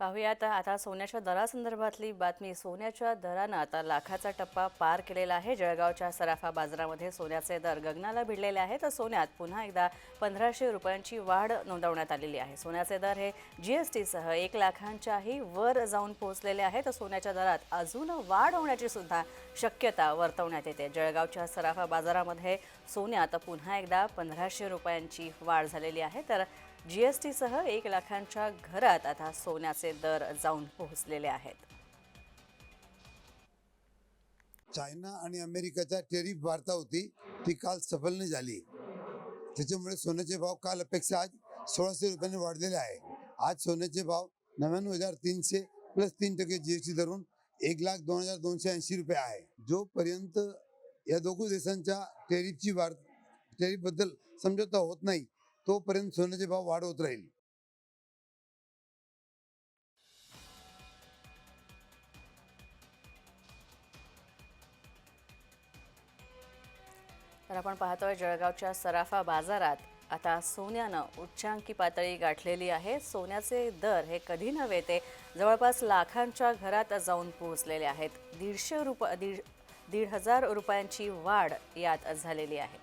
पाहूयात. आता सोन्याच्या दरासंदर्भातली बातमी. सोन्याच्या दरानं आता लाखाचा टप्पा पार केलेला आहे. जळगावच्या सराफा बाजारामध्ये सोन्याचे दर गगनाला भिडलेले आहेत. तर सोन्यात पुन्हा एकदा पंधराशे रुपयांची वाढ नोंदवण्यात आलेली आहे. सोन्याचे दर हे जी एस टीसह एक लाखांच्याही वर जाऊन पोहोचलेले आहेत तर सोन्याच्या दरात अजून वाढ होण्याची सुद्धा शक्यता वर्तवण्यात येते. जळगावच्या सराफा बाजारामध्ये सोन्यात पुन्हा एकदा पंधराशे रुपयांची वाढ झालेली आहे. तर जी एस टीसह एक लाखांच्या घरात आता सोन्याचे दर जाऊन पोहोचलेले आहेत. चायना आणि अमेरिकेचा टेरिफ वार्ता होती. ती काल सफल नाही झाली. त्याच्यामुळे सोन्याचे भाव काल अपेक्षा आज सोळाशे रुपयांनी वाढलेले आहे. आज सोन्याचे भाव नव्याण्णव हजार तीनशे प्लस तीन टक्के जीएसटी धरून एक लाख दोन हजार दोनशे ऐंशी रुपये आहे. जोपर्यंत या दोघं देशांच्या टेरिफची वाढ टेरिफबद्दल समझोता होत नाही तोपर्यंत सोन्याचे भाव वाढ होत राहील. तर आपण पाहतोय जळगावच्या सराफा बाजारात आता सोन्यानं उच्चांकी पातळी गाठलेली आहे. सोन्याचे दर हे कधी नव्हे ते जवळपास लाखांच्या घरात जाऊन पोहोचलेले आहेत. दीडशे रुप दीड दीड हजार रुपयांची वाढ यात झालेली आहे.